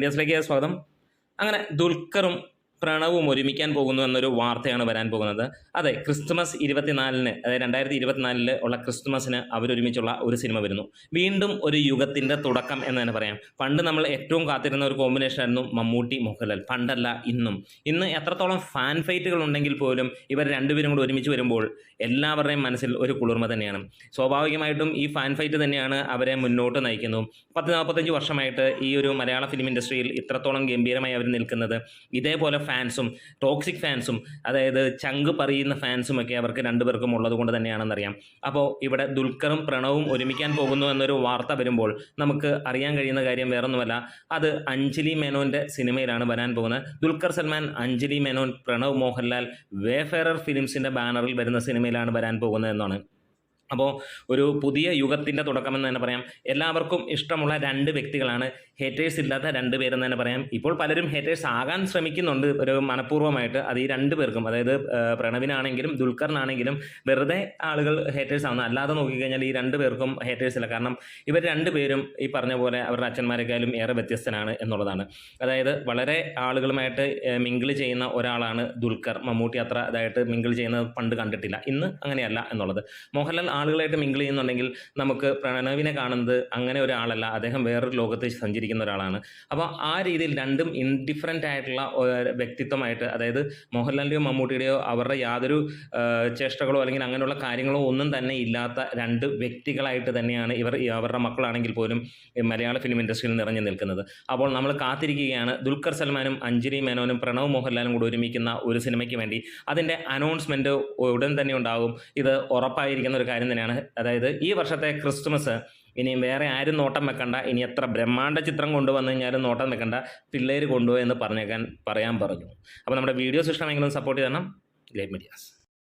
ഇന്ത്യസിലേക്ക് സ്വാഗതം. അങ്ങനെ ദുൽഖറും പ്രണവും ഒരുമിക്കാൻ പോകുന്നു എന്നൊരു വാർത്തയാണ് വരാൻ പോകുന്നത്. അതെ ക്രിസ്തുമസ് ഇരുപത്തിനാലിന് അതായത് രണ്ടായിരത്തി ഇരുപത്തിനാലിൽ ഉള്ള ക്രിസ്തുമസിന് അവരൊരുമിച്ചുള്ള ഒരു സിനിമ വരുന്നു. വീണ്ടും ഒരു യുഗത്തിന്റെ തുടക്കം എന്ന് തന്നെ പറയാം. പണ്ട് നമ്മൾ ഏറ്റവും കാത്തിരുന്ന ഒരു കോമ്പിനേഷൻ ആയിരുന്നു മമ്മൂട്ടി മോഹൻലാൽ. പണ്ടല്ല ഇന്നും. ഇന്ന് എത്രത്തോളം ഫാൻ ഫൈറ്റുകൾ ഉണ്ടെങ്കിൽ പോലും ഇവർ രണ്ടുപേരും കൂടി ഒരുമിച്ച് വരുമ്പോൾ എല്ലാവരുടെയും മനസ്സിൽ ഒരു കുളിർമ തന്നെയാണ്. സ്വാഭാവികമായിട്ടും ഈ ഫാൻ ഫൈറ്റ് തന്നെയാണ് അവരെ മുന്നോട്ട് നയിക്കുന്നു. പത്ത് നാൽപ്പത്തഞ്ച് വർഷമായിട്ട് ഈ ഒരു മലയാള ഫിലിം ഇൻഡസ്ട്രിയിൽ ഇത്രത്തോളം ഗംഭീരമായി അവർ നിൽക്കുന്നത്. ഇതേപോലെ ഫാൻസും ടോക്സിക് ഫാൻസും അതായത് ചങ്ക് പറയുന്ന ഫാൻസും ഒക്കെ അവർക്ക് രണ്ടുപേർക്കും ഉള്ളത് കൊണ്ട് തന്നെയാണെന്നറിയാം. അപ്പോൾ ഇവിടെ ദുൽഖറും പ്രണവും ഒരുമിക്കാൻ പോകുന്നു എന്നൊരു വാർത്ത വരുമ്പോൾ നമുക്ക് അറിയാൻ കഴിയുന്ന കാര്യം വേറൊന്നുമല്ല. അത് അഞ്ജലി മേനോന്റെ സിനിമയിലാണ് വരാൻ പോകുന്നത്. ദുൽഖർ സൽമാൻ അഞ്ജലി മേനോൻ പ്രണവ് മോഹൻലാൽ വേഫെയറർ ഫിലിംസിന്റെ ബാനറിൽ വരുന്ന സിനിമയിലാണ് വരാൻ പോകുന്നത് എന്നാണ്. അപ്പോൾ ഒരു പുതിയ യുഗത്തിന്റെ തുടക്കമെന്ന് തന്നെ പറയാം. എല്ലാവർക്കും ഇഷ്ടമുള്ള രണ്ട് വ്യക്തികളാണ്. ഹേറ്റേഴ്സ് ഇല്ലാത്ത രണ്ട് പേരെന്ന് തന്നെ പറയാം. ഇപ്പോൾ പലരും ഹേറ്റേഴ്സ് ആകാൻ ശ്രമിക്കുന്നുണ്ട്. ഒരു മനഃപൂർവമായിട്ട് അത് ഈ രണ്ട് പേർക്കും. അതായത് പ്രണവിനാണെങ്കിലും ദുൽഖറിനാണെങ്കിലും വെറുതെ ആളുകൾ ഹേറ്റേഴ്സ് ആവുന്നു അല്ലാതെ നോക്കിക്കഴിഞ്ഞാൽ ഈ രണ്ട് പേർക്കും ഹേറ്റേഴ്സ് ഇല്ല. കാരണം ഇവർ രണ്ട് പേരും ഈ പറഞ്ഞ പോലെ അവരുടെ അച്ഛന്മാരെക്കാളും ഏറെ വ്യത്യസ്തനാണ് എന്നുള്ളതാണ്. അതായത് വളരെ ആളുകളുമായിട്ട് മിങ്കിൾ ചെയ്യുന്ന ഒരാളാണ് ദുൽഖർ. മമ്മൂട്ടി അത്ര ഇതായിട്ട് മിങ്കിൾ ചെയ്യുന്നത് പണ്ട് കണ്ടിട്ടില്ല. ഇന്ന് അങ്ങനെയല്ല എന്നുള്ളത്. മോഹൻലാൽ ആളുകളായിട്ട് മിങ്കിൾ ചെയ്യുന്നുണ്ടെങ്കിൽ നമുക്ക് പ്രണവിനെ കാണുന്നത് അങ്ങനെ ഒരാളല്ല. അദ്ദേഹം വേറൊരു ലോകത്ത് സഞ്ചരിക്കുന്ന ഒരാളാണ്. അപ്പോൾ ആ രീതിയിൽ രണ്ടും ഇൻഡിഫറന്റ് ആയിട്ടുള്ള വ്യക്തിത്വമായിട്ട് അതായത് മോഹൻലാലിന്റെയോ മമ്മൂട്ടിയുടെയോ അവരുടെ യാതൊരു ചേഷ്ടകളോ അല്ലെങ്കിൽ അങ്ങനെയുള്ള കാര്യങ്ങളോ ഒന്നും തന്നെ ഇല്ലാത്ത രണ്ട് വ്യക്തികളായിട്ട് തന്നെയാണ് ഇവർ അവരുടെ മക്കളാണെങ്കിൽ പോലും മലയാള ഫിലിം ഇൻഡസ്ട്രിയിൽ നിറഞ്ഞു നിൽക്കുന്നത്. അപ്പോൾ നമ്മൾ കാത്തിരിക്കുകയാണ്. ദുൽഖർ സൽമാനും അഞ്ജലി മേനോനും പ്രണവ് മോഹൻലാലും കൂടി ഒരുമിക്കുന്ന ഒരു സിനിമയ്ക്ക് വേണ്ടി. അതിന്റെ അനൗൺസ്മെന്റ് ഉടൻ തന്നെ ഉണ്ടാകും. ഇത് ഉറപ്പായിരിക്കുന്ന ഒരു കാര്യം തന്നെയാണ്. അതായത് ഈ വർഷത്തെ ക്രിസ്മസ് ഇനി വേറെ ആരും നോട്ടം വെക്കണ്ട. ഇനി എത്ര ബ്രഹ്മാണ്ഡ ചിത്രം കൊണ്ടുവന്നു കഴിഞ്ഞാലും നോട്ടം വെക്കണ്ട. പിള്ളേർ കൊണ്ടുപോയി എന്ന് പറഞ്ഞേക്കാൻ പറയാൻ പറഞ്ഞു. അപ്പോൾ നമ്മുടെ വീഡിയോസ് ഇഷ്ടമെങ്കിലും സപ്പോർട്ട് ചെയ്യണം ലേറ്റ് മീഡിയാസ്.